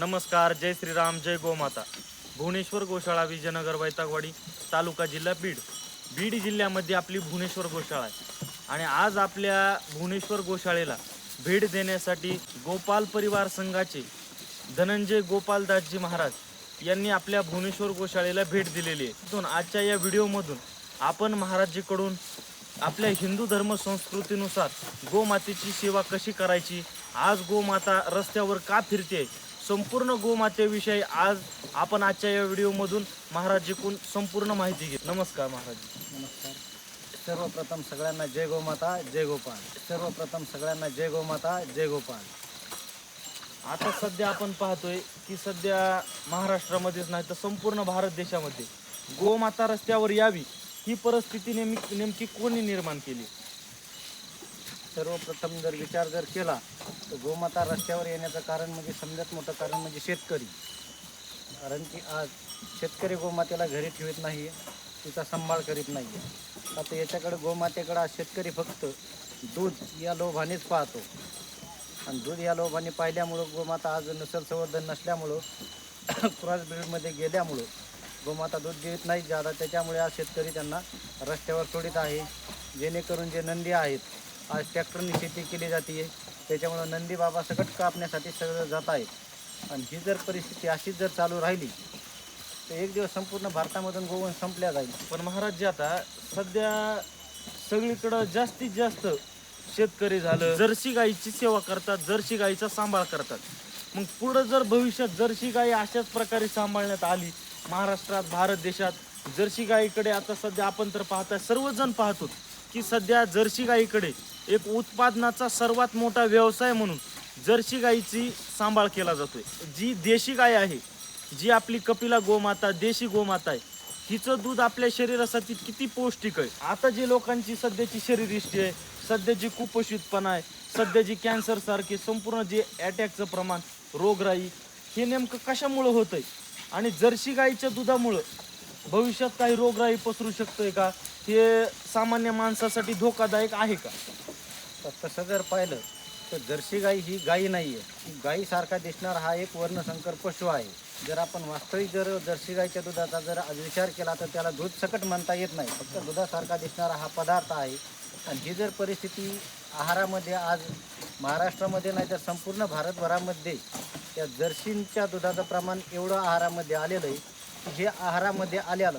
नमस्कार जय श्रीराम जय गोमाता. भुवनेश्वर गोशाळा विजयनगर वैतागवाडी तालुका जिल्हा बीड. बीड जिल्ह्यामध्ये आपली भुवनेश्वर गोशाळा आहे. आणि आज आपल्या भुवनेश्वर गोशाळेला भेट देण्यासाठी गोपाल परिवार संघाचे धनंजय गोपालदासजी महाराज यांनी आपल्या भुवनेश्वर गोशाळेला भेट दिलेली आहे. तिथून आजच्या या व्हिडिओमधून आपण महाराजजीकडून आपल्या हिंदू धर्म संस्कृतीनुसार गोमातेची सेवा कशी करायची आज गोमाता रस्त्यावर का फिरते संपूर्ण गोमातेविषयी आज आपण आजच्या या व्हिडिओमधून महाराजजीकडून संपूर्ण माहिती घेत नमस्कार महाराज. नमस्कार. सर्वप्रथम सगळ्यांना जय गोमाता जय गोपाल. सर्वप्रथम सगळ्यांना जय गोमाता जय गोपाल. आता सध्या आपण पाहतोय की सध्या महाराष्ट्रामध्येच नाही तर संपूर्ण भारत देशामध्ये गोमाता रस्त्यावर यावी ही परिस्थिती नेमकी नेमकी कोणी निर्माण केली? सर्वप्रथम जर विचार जर केला तर गोमाता रस्त्यावर येण्याचं कारण म्हणजे समजत मोठं कारण म्हणजे शेतकरी. कारण की आज शेतकरी गोमातेला घरी ठेवत नाही तिचा सांभाळ करीत नाही आता याच्याकडे गोमातेकडं आज शेतकरी फक्त दूध या लोभानेच पाहतो. आणि दूध या लोभाने पाहिल्यामुळं गोमाता आज नसल संवर्धन नसल्यामुळं क्रॉस ब्रीडमध्ये गेल्यामुळं गोमाता दूध देत नाही ज्यादा त्याच्यामुळे आज शेतकरी त्यांना रस्त्यावर सोडित आहे. जेणेकरून जे नंदी आहेत आज ट्रॅक्टरने शेती केली जाते त्याच्यामुळं नंदी बाबा सकट कापण्यासाठी सगळं जात आहे. आणि ही जर परिस्थिती अशीच जर चालू राहिली तर एक दिवस संपूर्ण भारतामधून गोवन संपल्या जाईल. पण महाराज जे आता सध्या सगळीकडं जास्तीत जास्त शेतकरी झालं. जर्सी गाईची सेवा करतात जर्सी गाईचा सांभाळ करतात. मग पुढं जर भविष्यात जर्सी गाई अशाच प्रकारे सांभाळण्यात आली महाराष्ट्रात भारत देशात जर्सी गाईकडे आता सध्या आपण तर पाहता सर्वजण पाहतो की सध्या जर्सी गाईकडे एक उत्पादनाचा सर्वात मोठा व्यवसाय म्हणून जर्सी गाईची सांभाळ केला जातोय. जी देशी गाय आहे जी आपली कपिला गोमाता देशी गोमाता आहे हिचं दूध आपल्या शरीरासाठी किती पौष्टिक आहे? आता जी लोकांची सध्याची शरीरयष्टी आहे सध्याची कुपोषितपणा आहे सध्याची कॅन्सर सारखे संपूर्ण जे अटॅकचं प्रमाण रोगराई हे नेमकं कशामुळं होतंय? आणि जर्सी गाईच्या दुधामुळं भविष्यात काही रोगराई पसरू शकतोय का? हे सामान्य माणसासाठी धोकादायक आहे का? तर तसं जर पाहिलं तर जर्सी गाई ही गाई नाही आहे गाईसारखा दिसणारा हा एक वर्णसंकर पशु आहे. जर आपण वास्तविक जर जर्सी गाईच्या दुधाचा जर विचार केला तर त्याला दूध सकट म्हणता येत नाही. फक्त दुधासारखा दिसणारा हा पदार्थ आहे. आणि ही जर परिस्थिती आहारामध्ये आज महाराष्ट्रामध्ये नाही तर संपूर्ण भारतभरामध्ये त्या जर्सींच्या दुधाचं प्रमाण एवढं आहारामध्ये आलेलं आहे की हे आहारामध्ये आलेलं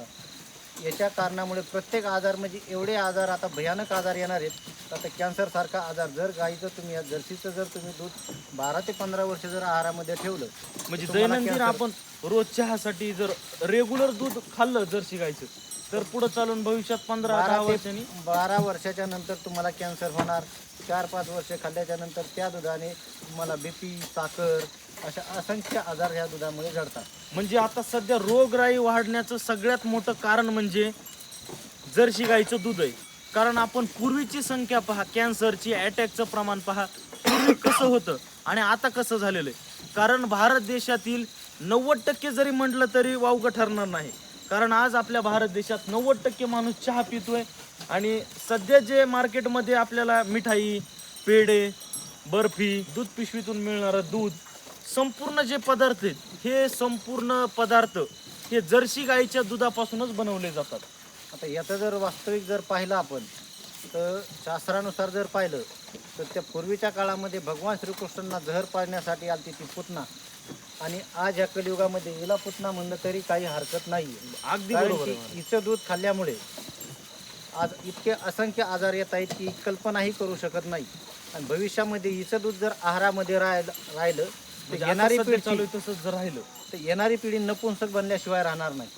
याच्या कारणामुळे प्रत्येक आजार म्हणजे एवढे आजार आता भयानक आजार येणार आहेत. आता कॅन्सरसारखा आजार जर गाईचं तुम्ही या जर्सीचं जर तुम्ही दूध बारा ते पंधरा वर्ष जर आहारामध्ये ठेवलं म्हणजे तुम्हाला दैनंदिन cancer- आपण रोज चहासाठी जर रेग्युलर दूध खाल्लं जर्सी गायचं तर पुढे चालून भविष्यात पंधरा दहा बारा वर्षांनी ते बारा वर्षाच्या नंतर तुम्हाला कॅन्सर होणार. चार पाच वर्ष खाल्ल्याच्या नंतर त्या दुधाने तुम्हाला बीपी साखर अशा असंख्य आजार ह्या दुधामुळे घडतात. म्हणजे आता सध्या रोगराई वाढण्याचं सगळ्यात मोठं कारण म्हणजे जर्सी गाईचं दूध आहे. कारण आपण पूर्वीची संख्या पहा कॅन्सरची अटॅकचं प्रमाण पहा पूर्वी कसं होतं आणि आता कसं झालेलं आहे. कारण भारत देशातील नव्वद टक्के जरी म्हटलं तरी वावगं ठरणार नाही. कारण आज आपल्या भारत देशात नव्वद टक्के माणूस चहा पितोय आणि सध्या जे मार्केटमध्ये आपल्याला मिठाई पेढे बर्फी दूध पिशवीतून मिळणारं दूध संपूर्ण जे पदार्थ आहेत हे संपूर्ण पदार्थ हे जर्सी गाईच्या दुधापासूनच बनवले जातात. आता याचं जर वास्तविक जर पाहिलं आपण तर शास्त्रानुसार जर पाहिलं तर त्या पूर्वीच्या काळामध्ये भगवान श्रीकृष्णांना जहर पाडण्यासाठी आलती ती पुतना. आणि आज ह्या कलियुगामध्ये हिला पुतना म्हणलं तरी काही हरकत नाही अगदी बरोबर आहे. हिचं दूध खाल्ल्यामुळे आज इतके असंख्य आजार येत आहेत की कल्पनाही करू शकत नाही. आणि भविष्यामध्ये हिचं दूध जर आहारामध्ये राहिलं राहिलं म्हणजे येणारी पिढी चालू आहे तसंच जर राहिलं. तर येणारी पिढी नपुंसक बनल्याशिवाय राहणार नाही.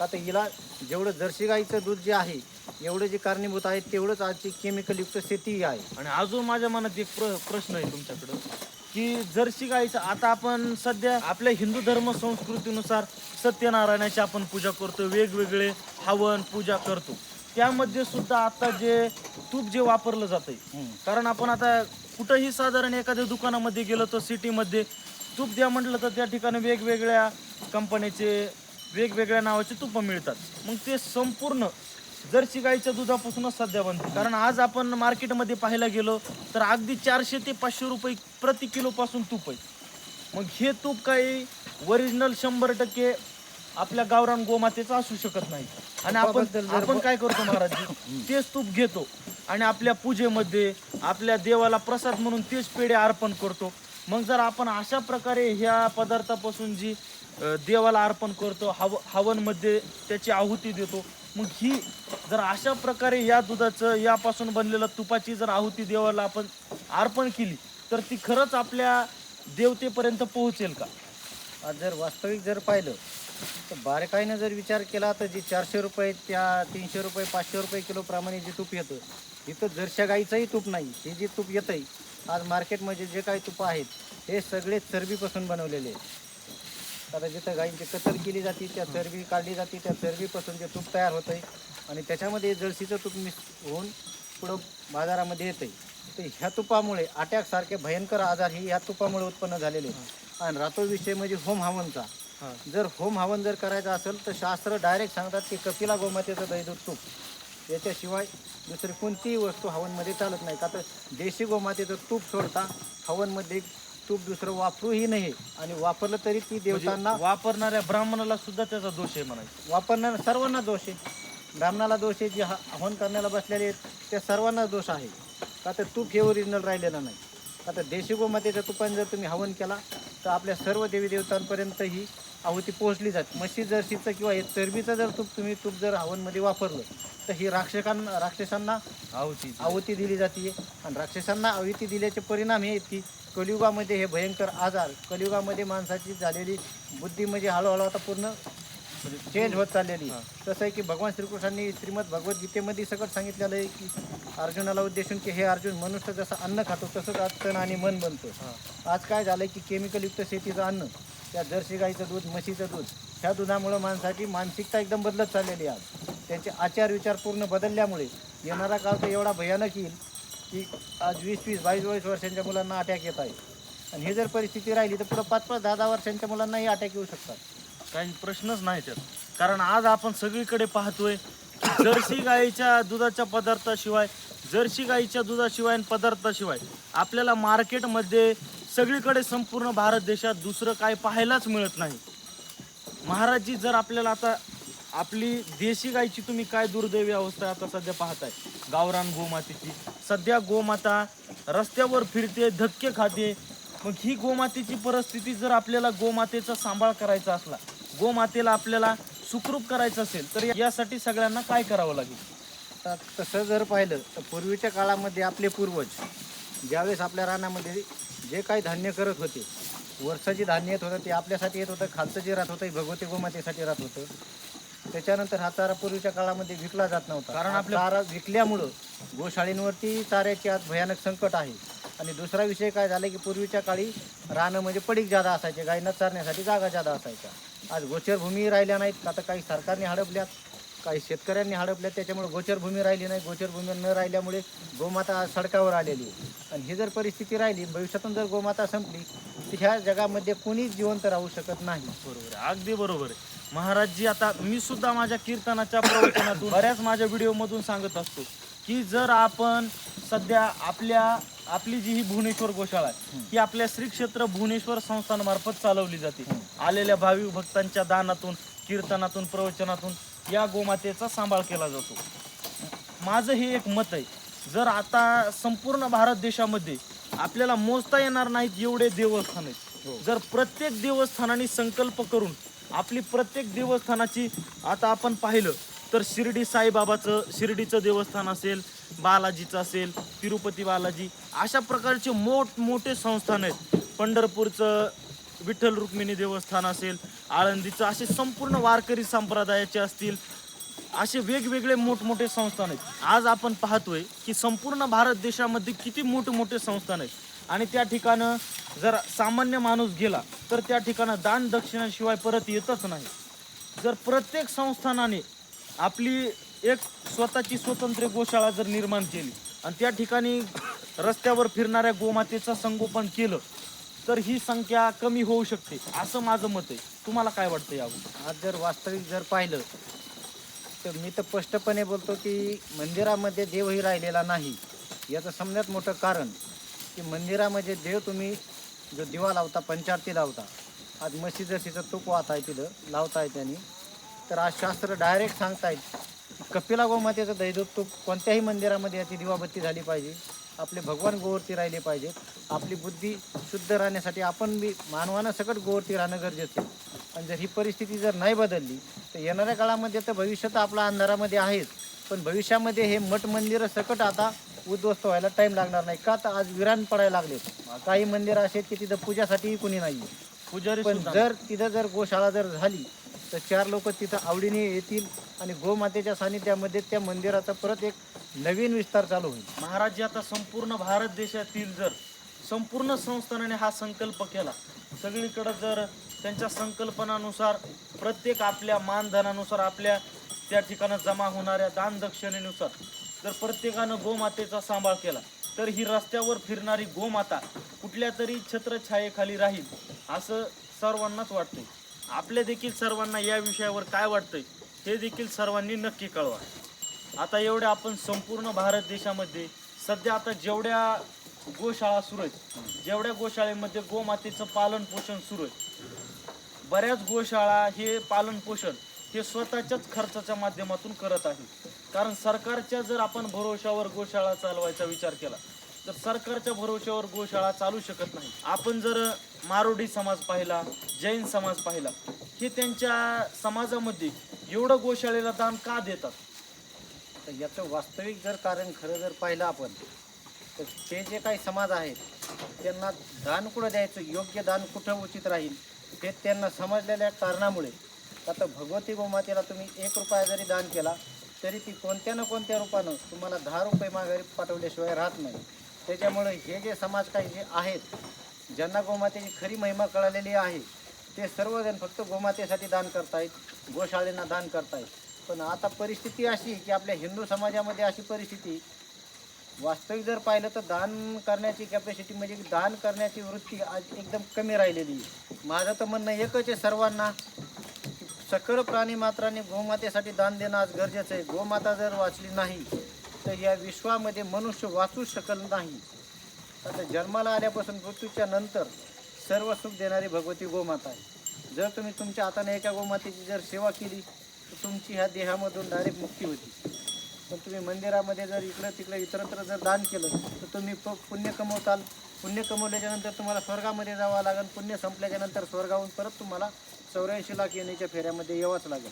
आता हिला जेवढं जर्सी गाईचं दूध जे आहे एवढं जे कारणीभूत आहे तेवढंच आजची केमिकलयुक्त शेतीही आहे. आणि अजून माझ्या मनात एक प्र प्रश्न आहे तुमच्याकडं की जर्सी गाईचं आता आपण सध्या आपल्या हिंदू धर्म संस्कृतीनुसार सत्यनारायणाची आपण पूजा करतो वेगवेगळे हवन पूजा करतो. त्यामध्ये सुद्धा आता जे तूप जे वापरलं जातंय. कारण आपण आता कुठंही साधारण एखाद्या दुकानामध्ये गेलो तर सिटीमध्ये तूप द्या म्हटलं तर त्या ठिकाणी वेगवेगळ्या कंपनीचे वेगवेगळ्या नावाचे तुपं मिळतात. मग ते संपूर्ण जर्सी गाईच्या दुधापासूनच सध्या बनते. कारण आज आपण मार्केटमध्ये पाहायला गेलो तर अगदी चारशे ते पाचशे रुपये प्रति किलोपासून तूप आहे. मग हे तूप काही ओरिजिनल शंभर टक्के आपल्या गावरान गोमातेचं असू शकत नाही. आणि आपण आपण काय करतो महाराजजी? तेच तूप घेतो. आणि आपल्या पूजेमध्ये आपल्या देवाला प्रसाद म्हणून तेच पेढे अर्पण करतो. मग जर आपण अशा प्रकारे ह्या पदार्थापासून जी देवाला अर्पण करतो हव हवनमध्ये त्याची आहुती देतो मग ही जर अशा प्रकारे या दुधाचं यापासून बनलेलं तुपाची जर आहुती देवाला आपण अर्पण केली तर ती खरंच आपल्या देवतेपर्यंत पोहोचेल का? जर वास्तविक जर पाहिलं बारकाईनं जर विचार केला तर जे चारशे रुपये त्या तीनशे रुपये पाचशे रुपये किलो प्रमाणे जे तूप येतं इथं जरशा गाईचंही तूप नाही. हे जे तूप आहे आज मार्केटमध्ये जे काही तुपं आहेत हे सगळे चरबीपासून बनवलेले आहेत. आता जिथं गाईंची कतर केली जाते त्या चरबी काढली जाते त्या चरबीपासून जे तूप तयार होतं आहे आणि त्याच्यामध्ये जर्सीचं तूप मिक्स होऊन पुढं बाजारामध्ये येतं आहे तर ह्या तुपामुळे अटॅकसारखे भयंकर आजार हे ह्या तुपामुळे उत्पन्न झालेले आहेत. आणि रातो विषय म्हणजे होम हवनचा. जर होम हवन जर करायचं असेल तर शास्त्र डायरेक्ट सांगतात की कपिला गोमातेचं दहीदूध तूप. याच्याशिवाय दुसरी कोणतीही वस्तू हवनमध्ये चालत नाही. का तर देशी गोमातेचं तूप सोडता हवनमध्ये तूप दुसरं वापरूही नाही. आणि वापरलं तरी ती देवतांना म्हणजे वापरणाऱ्या ब्राह्मणाला सुद्धा त्याचा दोष आहे म्हणायचं. वापरणार सर्वांना दोष आहे. ब्राह्मणाला दोष आहे जे ह- हवन करण्याला बसलेले आहेत त्या सर्वांना दोष आहे. का तर तूप हे ओरिजिनल राहिलेलं नाही. तर देशी गोमातेच्या तुपाने जर तुम्ही हवन केला तर आपल्या सर्व देवी देवतांपर्यंत ही आहुती पोहोचली जाते. म्हशी जर्सीचं किंवा हे चरबीचं जर तूप तुम्ही तूप जर हवनमध्ये वापरलं तर ही राक्षकांना राक्षसांना आहुती आहुती दिली जाते. आणि राक्षसांना आहुती दिल्याचे परिणाम हे आहेत की कलियुगामध्ये हे भयंकर आजार कलियुगामध्ये माणसाची झालेली बुद्धी म्हणजे हळूहळू आता पूर्ण चेंज होत चाललेली. तसं आहे की भगवान श्रीकृष्णांनी श्रीमद भगवद्गीतेमध्ये सगळं सांगितलेलं आहे की अर्जुनाला उद्देशून की हे अर्जुन मनुष्य जसं अन्न खातो तसंच आज तण आणि मन बनतं. आज काय झालं की केमिकलयुक्त शेतीचं अन्न त्या जर्सी गाईचं दूध म्हशीचं दूध ह्या दुधामुळं माणसाची मानसिकता एकदम बदलत चाललेली आहे आज. त्यांचे आचार विचार पूर्ण बदलल्यामुळे येणारा काळ तर एवढा भयानक येईल की आज वीस वीस बावीस बावीस वर्षांच्या मुलांना अटॅक येत आहे. आणि हे जर परिस्थिती राहिली तर पुढं पाच पाच दहा दहा वर्षांच्या मुलांनाही अटॅक येऊ शकतात. काही प्रश्नच नाही त्यात. कारण आज आपण सगळीकडे पाहतोय की जर्सी गाईच्या दुधाच्या पदार्थाशिवाय जर्सी गाईच्या दुधाशिवाय आणि पदार्थाशिवाय आपल्याला मार्केटमध्ये सगळीकडे संपूर्ण भारत देशात दुसरं काय पाहायलाच मिळत नाही. महाराजजी जर आपल्याला आता आपली देशी गायची तुम्ही काय दुर्दैवी अवस्था आता सध्या पाहताय? गावरान गोमातेची. सध्या गोमाता रस्त्यावर फिरते धक्के खाते. मग ही गोमातेची परिस्थिती जर आपल्याला गोमातेचा सांभाळ करायचा असला गोमातेला आपल्याला सुखरूप करायचं असेल तर यासाठी सगळ्यांना काय करावं लागेल? तर तसं जर पाहिलं तर पूर्वीच्या काळामध्ये आपले पूर्वज ज्यावेळेस आपल्या रानामध्ये जे काही धान्य करत होते वरचं जे धान्य येत होतं ते आपल्यासाठी येत होतं खालचं जे राहत होतं भगवती गोमातेसाठी राहत होतं. त्याच्यानंतर हा चारा पूर्वीच्या काळामध्ये विकला जात नव्हता. कारण आपल्या- चारा विकल्यामुळं गोशाळींवरती चाऱ्याचे आज भयानक संकट आहे. आणि दुसरा विषय काय झाला की पूर्वीच्या काळी रानं म्हणजे पडीक जादा असायचे गायींना चारण्यासाठी जागा जादा असायच्या. आज गोचरभूमी राहिल्या नाहीत. आता काही सरकारने हडपल्यात काही शेतकऱ्यांनी हडपल्यात. त्याच्यामुळे गोचरभूमी राहिली नाही. गोचरभूमी न राहिल्यामुळे गोमाता सडकावर आलेली आहे. आणि ही जर परिस्थिती राहिली भविष्यातून जर गोमाता संपली तर ह्या जगामध्ये कोणीच जिवंत राहू शकत नाही. बरोबर आहे. अगदी बरोबर आहे. महाराजजी आता मी सुद्धा माझ्या कीर्तनाच्या प्रवचनातून बऱ्याच माझ्या व्हिडिओमधून सांगत असतो की जर आपण सध्या आपल्या आपली जी ही भुवनेश्वर गोशाळा आहे ही आपल्या श्री क्षेत्र भुवनेश्वर संस्थांमार्फत चालवली जाते. आलेल्या भाविक भक्तांच्या दानातून कीर्तनातून प्रवचनातून या गोमातेचा सांभाळ केला जातो. माझं हे एक मत आहे जर आता संपूर्ण भारत देशामध्ये आपल्याला मोजता येणार नाहीत एवढे देवस्थान आहेत. जर प्रत्येक देवस्थानाने संकल्प करून आपली प्रत्येक देवस्थानाची आता आपण पाहिलं तर शिर्डी साईबाबाचं शिर्डीचं देवस्थान असेल बालाजीचं असेल तिरुपती बालाजी अशा प्रकारचे मोठमोठे संस्थान आहेत. पंढरपूरचं विठ्ठल रुक्मिणी देवस्थान असेल आळंदीचं असे संपूर्ण वारकरी संप्रदायाचे असतील असे वेगवेगळे मोठमोठे संस्थान आहेत. आज आपण पाहतोय की संपूर्ण भारत देशामध्ये किती मोठमोठे संस्थान आहेत. आणि त्या ठिकाणं जर सामान्य माणूस गेला तर त्या ठिकाणं दान दक्षिणाशिवाय परत येतच नाही. जर प्रत्येक संस्थानाने आपली एक स्वतःची स्वतंत्र गोशाळा जर निर्माण केली आणि त्या ठिकाणी रस्त्यावर फिरणाऱ्या गोमातेचं संगोपन केलं तर ही संख्या कमी होऊ शकते असं माझं मत आहे. तुम्हाला काय वाटतं यावर? आज जर वास्तविक जर पाहिलं तर मी तर स्पष्टपणे बोलतो की मंदिरामध्ये देवही राहिलेला नाही. याचं समजात मोठं कारण की मंदिरामध्ये देव तुम्ही जो दिवा लावता पंचारती लावता आज म्हशी जशीचं तूप वाहत आहे तिथं लावताय त्यांनी. तर आज शास्त्र डायरेक्ट सांगतायत कपिला गोमातेचं दैदूत तूप कोणत्याही मंदिरामध्ये याची दिवाबत्ती झाली पाहिजे. आपले भगवान गोवरती राहिले पाहिजेत आपली बुद्धी शुद्ध राहण्यासाठी आपण बी मानवानं सकट गोवरती राहणं गरजेचं आहे. आणि जर ही परिस्थिती जर नाही बदलली तर येणाऱ्या काळामध्ये तर भविष्य तर आपला अंधारामध्ये आहेच. पण भविष्यामध्ये हे मठ मंदिरं सकट आता उद्ध्वस्त व्हायला टाईम लागणार नाही. का? तर आज विरान पडायला लागलेत काही मंदिरं असे आहेत की तिथं पूजासाठीही कुणी नाही पुजारी पण जर तिथं जर गोशाळा जर झाली तर चार लोक तिथं आवडीने येतील आणि गोमातेच्या सानिध्यामध्ये त्या मंदिराचा परत एक नवीन विस्तार चालू होईल. महाराज आता संपूर्ण भारत देशातील जर संपूर्ण संस्थानाने हा संकल्प केला सगळीकडं जर त्यांच्या संकल्पनानुसार प्रत्येक आपल्या मानधनानुसार आपल्या त्या ठिकाणी जमा होणाऱ्या दानदक्षिणेनुसार जर प्रत्येकानं गोमातेचा सांभाळ केला तर ही रस्त्यावर फिरणारी गोमाता कुठल्या तरी छत्रछायेखाली राहील असं सर्वांनाच वाटतं आपल्या देखील सर्वांना या विषयावर काय वाटतंय हे देखील सर्वांनी नक्की कळवा. आता एवढ्या आपण संपूर्ण भारत देशामध्ये सध्या आता जेवढ्या गोशाळा सुरू आहेत जेवढ्या गोशाळेमध्ये गोमातेचं पालन पोषण सुरू आहे बऱ्याच गोशाळा हे पालन पोषण हे स्वतःच्याच खर्चाच्या माध्यमातून करत आहे कारण सरकारच्या जर आपण भरोशावर गोशाळा चालवायचा विचार केला तर सरकारच्या भरोश्यावर गोशाळा चालू शकत नाही. आपण जर मारोडी समाज पाहिला जैन समाज पाहिला हे त्यांच्या समाजामध्ये एवढं गोशाळेला दान का देतात? तर याचं वास्तविक जर कारण खरं जर पाहिलं आपण तर ते जे काही समाज आहेत त्यांना दान कुठं द्यायचं? योग्य दान कुठं उचित राहील? हे त्यांना समजलेल्या कारणामुळे. आता भगवती गोमातेला तुम्ही एक रुपया जरी दान केला तरी ती कोणत्या ना कोणत्या रूपानं तुम्हाला दहा रुपये माघारी पाठवल्याशिवाय राहत नाही. त्याच्यामुळे हे जे समाज काही जे आहेत ज्यांना गोमातेची खरी महिमा कळालेली आहे ते सर्वजण फक्त गोमातेसाठी दान करतायत गोशाळेंना दान करतायत. पण आता परिस्थिती अशी की आपल्या हिंदू समाजामध्ये अशी परिस्थिती वास्तविक जर पाहिलं तर दान करण्याची कॅपॅसिटी म्हणजे दान करण्याची वृत्ती आज एकदम कमी राहिलेली आहे. माझं तर म्हणणं एकच आहे सर्वांना सकल सकळ प्राणी मात्राने गोमातेसाठी दान देणं आज गरजेचं आहे. गोमाता जर वाचली नाही तर या विश्वामध्ये मनुष्य वाचू शकल नाही. आता जन्माला आल्यापासून मृत्यूच्या नंतर सर्व सुख देणारी भगवती गोमाता आहे. जर तुम्ही तुमच्या हाताने एका गोमातेची जर सेवा केली तर तुमची ह्या देहामधून डायरेक्ट मुक्ती होती. पण तुम्ही मंदिरामध्ये जर इकडं तिकडं इतरत्र जर दान केलं तर तुम्ही प पुण्य कमवताल. पुण्य कमवल्याच्यानंतर तुम्हाला स्वर्गामध्ये जावं लागेल. पुण्य संपल्याच्यानंतर स्वर्गाहून परत तुम्हाला चौऱ्याऐंशी लाख येण्याच्या फेऱ्यामध्ये यावंच लागेल.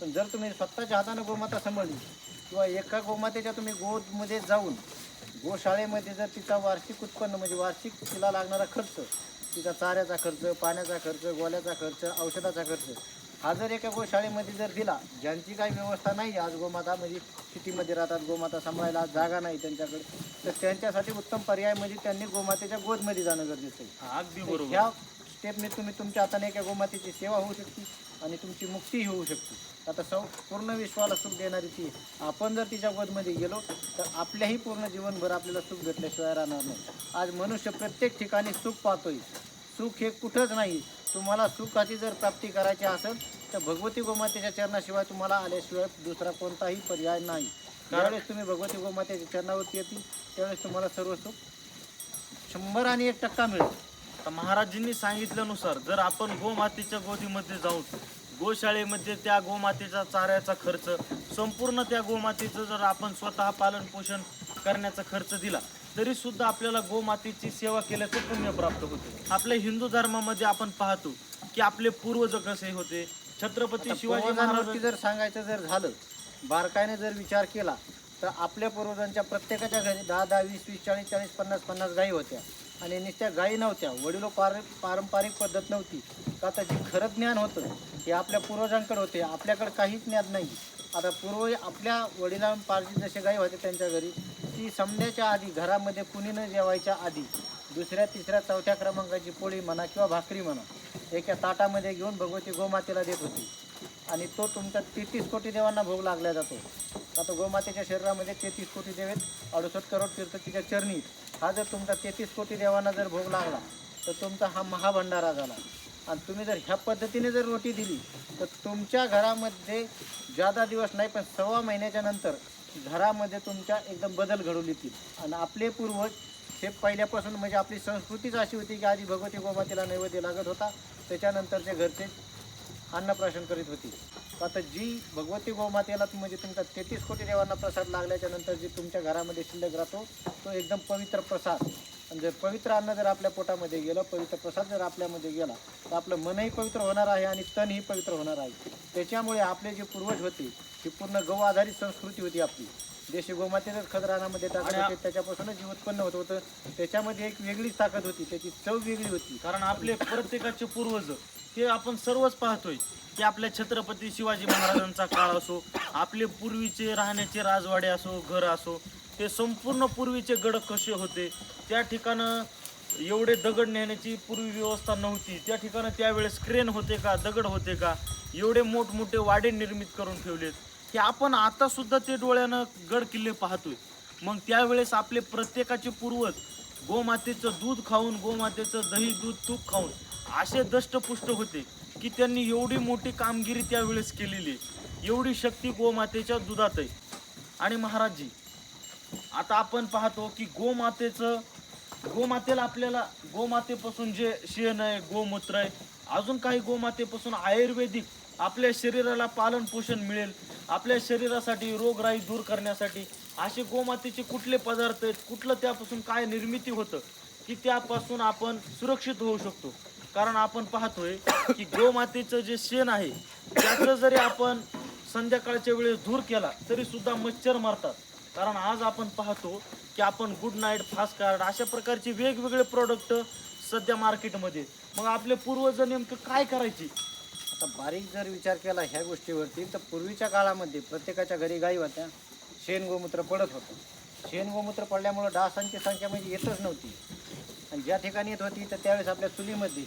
पण जर तुम्ही स्वतःच्या हाताने गोमाता सांभाळली किंवा एका गोमातेच्या तुम्ही गोदमध्ये जाऊन गोशाळेमध्ये जर तिचा वार्षिक उत्पन्न म्हणजे वार्षिक तिला लागणारा खर्च तिचा चाऱ्याचा खर्च पाण्याचा खर्च गोल्याचा खर्च औषधाचा खर्च हा जर एका गोशाळेमध्ये जर दिला ज्यांची काही व्यवस्था नाही आज गोमाता म्हणजे सिटीमध्ये राहतात गोमाता सांभाळायला जागा नाही त्यांच्याकडे तर त्यांच्यासाठी उत्तम पर्याय म्हणजे त्यांनी गोमातेच्या गोदमध्ये जाणं गरजेचं आहे. अगदी बरोबर. ह्या स्टेपने तुम्ही तुमच्या हाताने एका गोमातेची सेवा होऊ शकते आणि तुमची मुक्तीही होऊ शकते. आता सौ पूर्ण विश्वाला सुख देणारी ती आपण जर तिच्या गोदमध्ये गेलो तर आपल्याही पूर्ण जीवनभर आपल्याला सुख भेटल्याशिवाय राहणार नाही. आज मनुष्य प्रत्येक ठिकाणी सुख पाहतोय. सुख हे कुठंच नाही. तुम्हाला सुखाची जर प्राप्ती करायची असेल तर भगवती गोमातेच्या चरणाशिवाय तुम्हाला आल्याशिवाय दुसरा कोणताही पर्याय नाही. ज्यावेळेस तुम्ही भगवती गोमातेच्या चरणावरती येतील त्यावेळेस तुम्हाला सर्व सुख शंभर आणि एक टक्का मिळेल. आता महाराजांनी सांगितल्यानुसार जर आपण गोमातेच्या गोदीमध्ये जाऊन गोशाळेमध्ये त्या गोमातेचा चाऱ्याचा खर्च संपूर्ण त्या गोमातेचं जर आपण स्वतः पालन पोषण करण्याचा खर्च दिला तरी सुद्धा आपल्याला गोमातेची सेवा केल्याचं पुण्य प्राप्त होते. आपल्या हिंदू धर्मामध्ये आपण पाहतो की आपले पूर्वज कसे होते. छत्रपती शिवाजी महाराज जर सांगायचं जर झालं बारकाईने जर विचार केला तर आपल्या पूर्वजांच्या प्रत्येकाच्या घरी दहा दहा वीस वीस चाळीस चाळीस पन्नास पन्नास गायी होत्या. आणि नुसत्या गायी नव्हत्या. वडिलो पार पारंपरिक पद्धत नव्हती. का आता जे खरं ज्ञान होतं ते आपल्या पूर्वजांकडे होते. आपल्याकडे काहीच ज्ञान नाही. आता पूर्व आपल्या वडिलांपार्जित जसे गायी होते त्यांच्या घरी ती समजायच्या आधी घरामध्ये कुणी न जेवायच्या आधी दुसऱ्या तिसऱ्या चौथ्या क्रमांकाची पोळी म्हणा किंवा भाकरी म्हणा एका ताटामध्ये घेऊन भगवती गोमातेला देत होती. आणि तो तुमच्या तेहतीस कोटी देवांना भोग लागला जातो. आता गोमातेच्या शरीरामध्ये तेहतीस कोटी देवेत अडुसष्ट करोड तीर्थ तिच्या चरणी हा जर तुमचा तेहतीस कोटी देवांना जर भोग लागला तर तुमचा हा महाभंडारा झाला. आणि तुम्ही जर ह्या पद्धतीने जर रोटी दिली तर तुमच्या घरामध्ये जादा दिवस नाही पण सव्वा महिन्याच्या नंतर घरामध्ये तुमच्या एकदम बदल घडून येतील. आणि आपले पूर्वज हे पहिल्यापासून म्हणजे आपली संस्कृतीच अशी होती की आधी भगवती गोमातेला नैवेद्य लागत होता. त्याच्यानंतरचे घरचे अन्नप्राशन करीत होती. आता जी भगवती गोमातेला म्हणजे तुमचा तेहतीस कोटी देवांना प्रसाद लागल्याच्या नंतर जी तुमच्या घरामध्ये शिल्लक राहतो तो एकदम पवित्र प्रसाद. आणि जर पवित्र अन्न जर आपल्या पोटामध्ये गेलं पवित्र प्रसाद जर आपल्यामध्ये गेला तर आपलं मनही पवित्र होणार आहे आणि तनही पवित्र होणार आहे. त्याच्यामुळे आपले जे पूर्वज होते ही पूर्ण गौ आधारित संस्कृती होती आपली. देशी गोमातेच आणि होते त्याच्यापासूनच जी उत्पन्न होत होतं. त्याच्यामध्ये एक वेगळीच ताकद होती त्याची चव वेगळी होती. कारण आपले प्रत्येकाचे पूर्वज ते आपण सर्वच पाहतोय की आपल्या छत्रपती शिवाजी महाराजांचा काळ असो आपले पूर्वीचे राहण्याचे राजवाडे असो घर असो ते संपूर्ण पूर्वीचे गड कसे होते त्या ठिकाणं एवढे दगड नेण्याची पूर्वी व्यवस्था नव्हती. त्या ठिकाणं त्यावेळेस क्रेन होते का दगड होते का एवढे मोठमोठे वाडे निर्मित करून ठेवलेत. की आपण आता सुद्धा ते डोळ्यानं गड किल्ले पाहतोय. मग त्यावेळेस आपले प्रत्येकाचे पूर्वज गोमातेचं दूध खाऊन गोमातेचं दही दूध तूप खाऊन असे दष्टपुष्ट होते की त्यांनी एवढी मोठी कामगिरी त्यावेळेस केलेली आहे. एवढी शक्ती गोमातेच्या दुधात आहे. आणि महाराजजी आता आपण पाहतो की गोमातेचं गोमातेला आपल्याला गोमातेपासून जे शेण आहे गोमूत्र आहे अजून काही गोमातेपासून आयुर्वेदिक आपल्या शरीराला पालन पोषण मिळेल आपल्या शरीरासाठी रोगराई दूर करण्यासाठी असे गोमातेचे कुठले पदार्थ आहेत कुठलं त्यापासून काय निर्मिती होतं की त्यापासून आपण सुरक्षित होऊ शकतो. कारण आपण पाहतोय की गोमातेचं जे शेण आहे त्याचं जरी आपण संध्याकाळच्या वेळेस धूर केला तरी सुद्धा मच्छर मारतात. कारण आज आपण पाहतो की आपण गुड नाईट फास्ट कार्ड अशा प्रकारचे वेगवेगळे प्रोडक्ट सध्या मार्केटमध्ये मग आपले पूर्वज नेमकं काय करायचे? आता बारीक जर विचार केला ह्या गोष्टीवरती तर पूर्वीच्या काळामध्ये प्रत्येकाच्या घरी गाई होत्या. शेण गोमूत्र पडत होतं. शेण गोमूत्र पडल्यामुळं डासांची संख्या म्हणजे येतच नव्हती. आणि ज्या ठिकाणी येत होती तर त्यावेळेस आपल्या चुलीमध्ये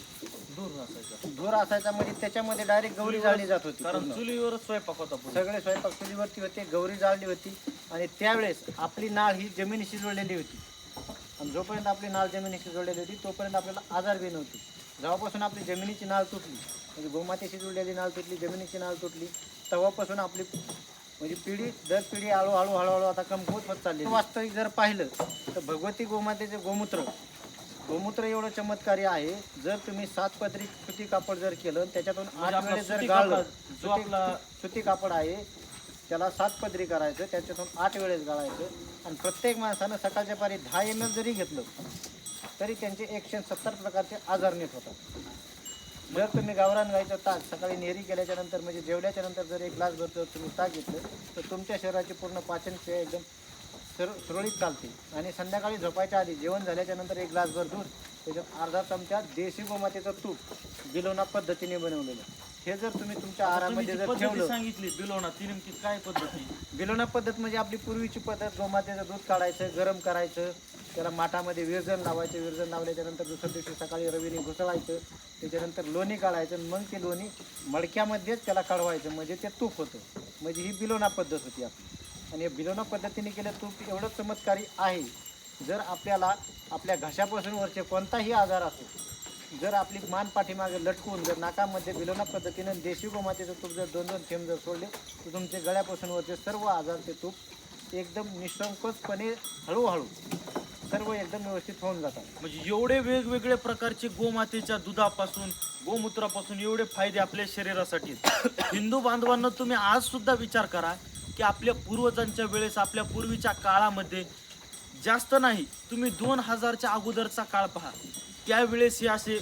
दूर नसायचं. धूर असायचा. म्हणजे त्याच्यामध्ये डायरेक्ट गौरी जाळली जात होती कारण पूर्ण. चुलीवरच स्वयंपाक होता. सगळे स्वयंपाक चुलीवरती होते गौरी जाळली होती. आणि त्यावेळेस आपली नाळ ही जमिनीशी जोडलेली होती. आणि जोपर्यंत आपली नाळ जमिनीशी जोडलेली होती तोपर्यंत आपल्याला आजार बी नव्हती. जेव्हापासून आपली जमिनीची नाळ तुटली म्हणजे गोमातेशी जोडलेली नाळ तुटली जमिनीची नाळ तुटली तेव्हापासून आपली म्हणजे पिढी दर पिढी हळूहळू हळूहळू आता कमकुवत होत चालली वास्तविक जर पाहिलं तर भगवती गोमातेचे गोमूत्र गोमूत्र एवढं चमत्कारी आहे. जर तुम्ही सात पदरी सुती कापड जर केलं त्याच्यातून म्हणजे आठ आपला वेळेस जर गाळलं जो आपला- सुती कापड आहे त्याला सात पदरी करायचं त्याच्यातून आठ वेळेस गाळायचं. आणि प्रत्येक माणसानं सकाळच्या पारी दहा एम एल जरी घेतलं तरी त्यांचे एकशे सत्तर प्रकारचे आजार नीट होतात. जर तुम्ही गावरान गाईचं ताक सकाळी नेहरी केल्याच्यानंतर म्हणजे जेवल्याच्या नंतर जर एक ग्लास भर जर तुम्ही ताक घेतलं तर तुमच्या शरीराची पूर्ण पाचन एकदम सुर सुरळीत चालते. आणि संध्याकाळी झोपायच्या आधी जेवण झाल्याच्यानंतर एक ग्लासभर दूध त्याच्यात अर्धा चमचा देशी गोमातेचं तूप बिलोना पद्धतीने बनवलेलं. हे जर तुम्ही तुमच्या जी जर ठेवलं सांगितली बिलोना ती नेमकी काय पद्धती? बिलोना पद्धत म्हणजे आपली पूर्वीची पद्धत गोमातेचं दूध काढायचं गरम करायचं त्याला माठामध्ये विरजण लावायचं विरजण लावल्याच्या नंतर दुसऱ्या दिवशी सकाळी रवीने घुसळायचं त्याच्यानंतर लोणी काढायचं मग ते लोणी मडक्यामध्येच त्याला काढवायचं म्हणजे ते तूप होतं. म्हणजे ही बिलोना पद्धत होती आपली. आणि बिलोना पद्धतीने केलं तूप एवढं चमत्कारी आहे. जर आपल्याला आपल्या घशापासून वरचे कोणताही आजार असो जर आपली मान पाठीमागे लटकून जर नाकामध्ये बिलोना पद्धतीनं देशी गोमातेचं तूप जर दोन दोन थेंब जर सोडले तर तुमचे गळ्यापासून वरचे सर्व आजार ते तूप एकदम निसंकोचपणे हळूहळू सर्व एकदम व्यवस्थित होऊन जातात. म्हणजे एवढे वेगवेगळे प्रकारचे गोमातेच्या दुधापासून गोमूत्रापासून एवढे फायदे आपल्या शरीरासाठी. हिंदू बांधवांना तुम्ही आज सुद्धा विचार करा की आपल्या पूर्वजांच्या वेळेस आपल्या पूर्वीच्या काळामध्ये जास्त नाही तुम्ही दोन हजारच्या अगोदरचा काळ पहा. त्यावेळेस हे असे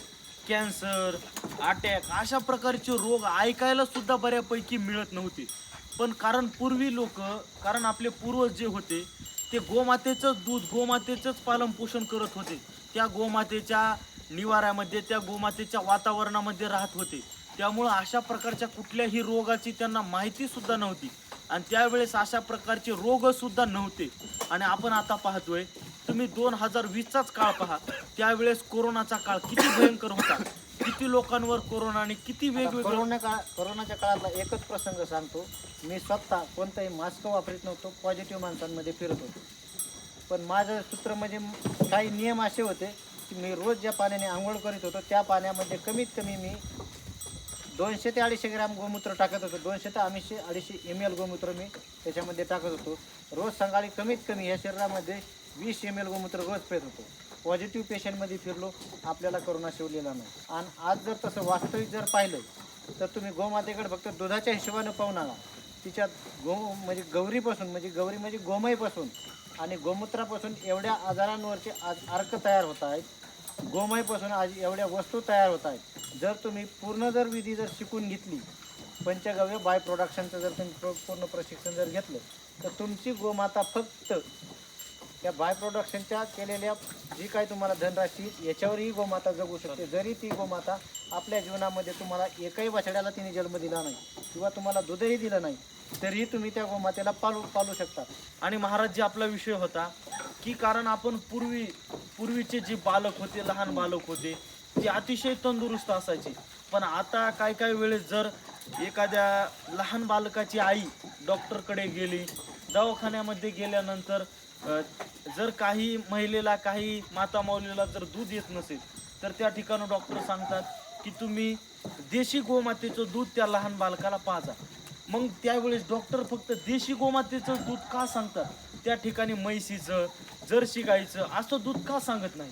कॅन्सर अटॅक अशा प्रकारचे रोग ऐकायला सुद्धा बऱ्यापैकी मिळत नव्हते. पण कारण पूर्वी लोक कारण आपले पूर्वज जे होते ते गोमातेचं दूध गोमातेचंच पालनपोषण करत होते. त्या गोमातेच्या निवाऱ्यामध्ये त्या गोमातेच्या वातावरणामध्ये राहत होते. त्यामुळं अशा प्रकारच्या कुठल्याही रोगाची त्यांना माहितीसुद्धा नव्हती. आणि त्यावेळेस अशा प्रकारचे रोग सुद्धा नव्हते. आणि आपण आता पाहतोय तुम्ही दोन हजार वीसचाच काळ पहा. त्यावेळेस कोरोनाचा काळ किती भयंकर होता. किती लोकांवर कोरोनाने किती वेगवेगळे कोरोना काळ कोरोनाच्या काळातला एकच प्रसंग सांगतो. मी स्वतः कोणताही मास्क वापरत नव्हतो पॉझिटिव्ह माणसांमध्ये फिरत होतो. पण माझं सूत्र म्हणजे काही नियम असे होते की मी रोज ज्या पाण्याने आंघोळ करीत होतो त्या पाण्यामध्ये कमीत कमी मी दोनशे ते अडीचशे ग्रॅम गोमूत्र टाकत होतो. दोनशे ते अडीचशे अडीचशे एम एल गोमूत्र मी त्याच्यामध्ये टाकत होतो. रोज सकाळी कमीत कमी या शरीरामध्ये वीस एम एल गोमूत्र रोज पेत होतो. पॉझिटिव्ह पेशंटमध्ये फिरलो आपल्याला करोना शिवलेला नाही. आणि आज जर तसं वास्तविक जर पाहिलं तर तुम्ही गोमातेकडे फक्त दुधाच्या हिशोबानं पाहून आणा तिच्यात गो म्हणजे गौरीपासून म्हणजे गौरी म्हणजे गोमईपासून आणि गोमूत्रापासून एवढ्या आजारांवरचे आज अर्क तयार होत आहेत. गोमयपासून आज एवढ्या वस्तू तयार होत आहेत. जर तुम्ही पूर्ण जर विधी जर शिकून घेतली पंचगव्य बाय प्रोडक्शनचं जर तुम्ही प्र- पूर्ण प्रशिक्षण जर घेतलं तर तुमची गोमाता फक्त त्या बाय प्रोडक्शनच्या केलेल्या जी काही तुम्हाला धनराशी याच्यावरही गोमाता जगू शकते. जरी ती गोमाता आपल्या जीवनामध्ये तुम्हाला एकही बछड्याला तिने जन्म दिला नाही किंवा तुम्हाला दूधही दिलं नाही तरीही तुम्ही त्या गोमातेला पालू पालू शकता. आणि महाराज जी आपला विषय होता की कारण आपण पूर्वी पूर्वीचे जे बालक होते लहान बालक होते ते अतिशय तंदुरुस्त असायचे. पण आता काय काय वेळेस जर एखाद्या लहान बालकाची आई डॉक्टरकडे गेली दवाखान्यामध्ये गेल्यानंतर जर काही महिलेला काही माता माऊलीला जर दूध येत नसेल तर त्या ठिकाणी डॉक्टर सांगतात की तुम्ही देशी गोमातेचं दूध त्या लहान बालकाला पाजा. मग त्यावेळेस डॉक्टर फक्त देशी गोमातेचं दूध का सांगतात? त्या ठिकाणी म्हैसीचं जर्सी गाईचं असं दूध का सांगत नाही?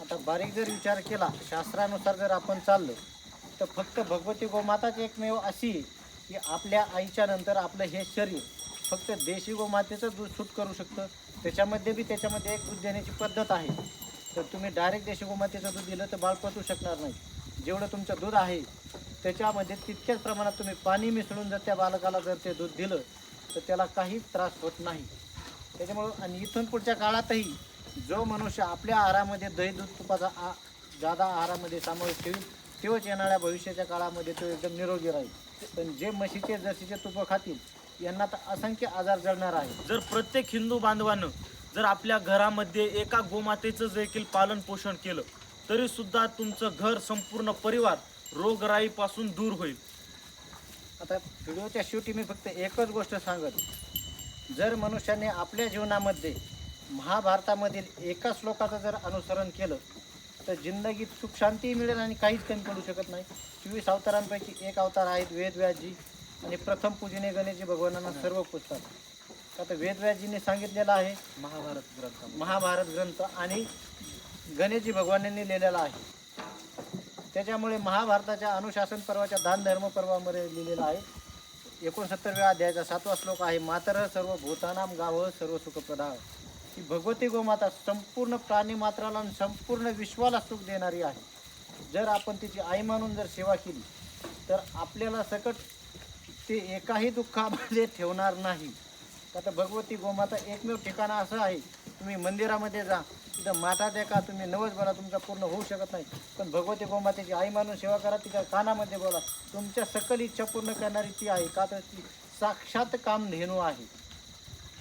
आता बारीक जर विचार केला शास्त्रानुसार जर आपण चाललो तर फक्त भगवती गोमाताच एकमेव अशी आहे की आपल्या आईच्या नंतर आपलं हे शरीर फक्त देशी गोमातेचं दूध सूट करू शकतं. त्याच्यामध्ये बी त्याच्यामध्ये एक दूध देण्याची पद्धत आहे. तर तुम्ही डायरेक्ट देशी गोमातेचं दूध दिलं तर बाळ पचू शकणार नाही. जेवढं तुमचं दूध आहे त्याच्यामध्ये तितक्याच प्रमाणात तुम्ही पाणी मिसळून जर त्या बालकाला जर ते दूध दिलं तर त्याला काहीच त्रास होत नाही. त्याच्यामुळं आणि इथून पुढच्या काळातही जो मनुष्य आपल्या आहारामध्ये दही दूध तुपाचा आ जादा आहारामध्ये समावेश ठेवील तेव्हाच येणाऱ्या भविष्याच्या काळामध्ये तो एकदम निरोगी राहील. पण जे म्हशीचे जशीचे तुपं खातील यांना तर असंख्य आजार जळणार आहे जर प्रत्येक हिंदू बांधवानं जर आपल्या घरामध्ये एका गोमातेचं देखील पालन पोषण केलं तरी सुद्धा तुमचं घर संपूर्ण परिवार रोगराईपासून दूर होईल. आता व्हिडिओच्या शेवटी मी फक्त एकच गोष्ट सांगत. जर मनुष्याने आपल्या जीवनामध्ये महाभारतामधील एका श्लोकाचं जर अनुसरण केलं तर जिंदगीत सुख शांतीही मिळेल आणि काहीच कमी पडू शकत नाही. चोवीस अवतारांपैकी एक अवतार आहेत वेदव्यासजी आणि प्रथम पूजने गणेशजी भगवानांना सर्व पुजतात. आता वेदव्यासजीने सांगितलेलं आहे महाभारत ग्रंथ. महाभारत ग्रंथ आणि गणेशजी भगवानांनी लिहिलेला आहे. त्याच्यामुळे महाभारताच्या अनुशासन पर्वाच्या दानधर्म पर्वामध्ये लिहिलेलं आहे. एकोणसत्तरव्या अध्यायाचा सातवा श्लोक आहे मातर सर्व भूतानाम गाव सर्व सुखप्रदा. ही भगवती गोमाता संपूर्ण प्राणी मात्राला आणि संपूर्ण विश्वाला सुख देणारी आहे. जर आपण तिची आई मानून जर सेवा केली तर आपल्याला सकट ते एकाही दुःखामध्ये ठेवणार नाही. आता भगवती गोमाता एकमेव ठिकाणं असं आहे तुम्ही मंदिरामध्ये जा तिथं माता का? तुम्ही नवस बोला तुमचा पूर्ण होऊ शकत नाही. पण भगवती गोमातेची आई मानून सेवा करा तिच्या कानामध्ये बोला. तुमच्या सकल इच्छा पूर्ण करणारी ती आहे. का तर ती साक्षात काम धेनू आहे.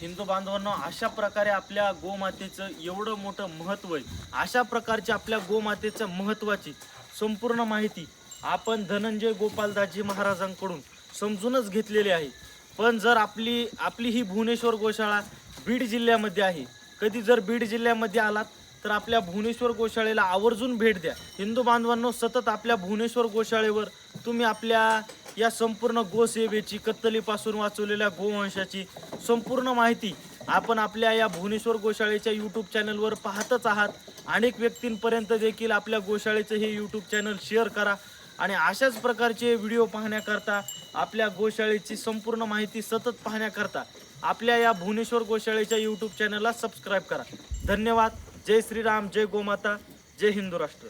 हिंदू बांधवांना अशा प्रकारे आपल्या गोमातेचं एवढं मोठं महत्त्व आहे. अशा प्रकारची आपल्या गोमातेचं महत्त्वाची संपूर्ण माहिती आपण धनंजय गोपालदासजी महाराजांकडून समजूनच घेतलेली आहे. पण जर आपली आपली ही भुवनेश्वर गोशाळा बीड जिल्ह्यामध्ये आहे कधी जर बीड जिल्ह्यामध्ये आलात तर आपल्या भुवनेश्वर गोशाळेला आवर्जून भेट द्या. हिंदू बांधवांनो सतत आपल्या भुवनेश्वर गोशाळेवर तुम्ही आपल्या या संपूर्ण गोसेवेची कत्तलीपासून वाचवलेल्या गोवंशाची संपूर्ण माहिती आपण आपल्या या भुवनेश्वर गोशाळेच्या यूट्यूब चॅनलवर पाहतच आहात. अनेक व्यक्तींपर्यंत देखील आपल्या गोशाळेचं हे यूट्यूब चॅनल शेअर करा आणि अशाच प्रकारचे व्हिडिओ पाहण्याकरता आपल्या गोशाळेची संपूर्ण माहिती सतत पाहण्याकरता आपल्या या भुवनेश्वर गोशाळेच्या यूट्यूब चॅनलला सबस्क्राईब करा. धन्यवाद. जय श्रीराम जय गोमाता जय हिंदू राष्ट्र.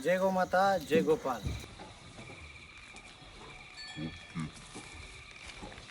जय गोमाता जय गोपाल.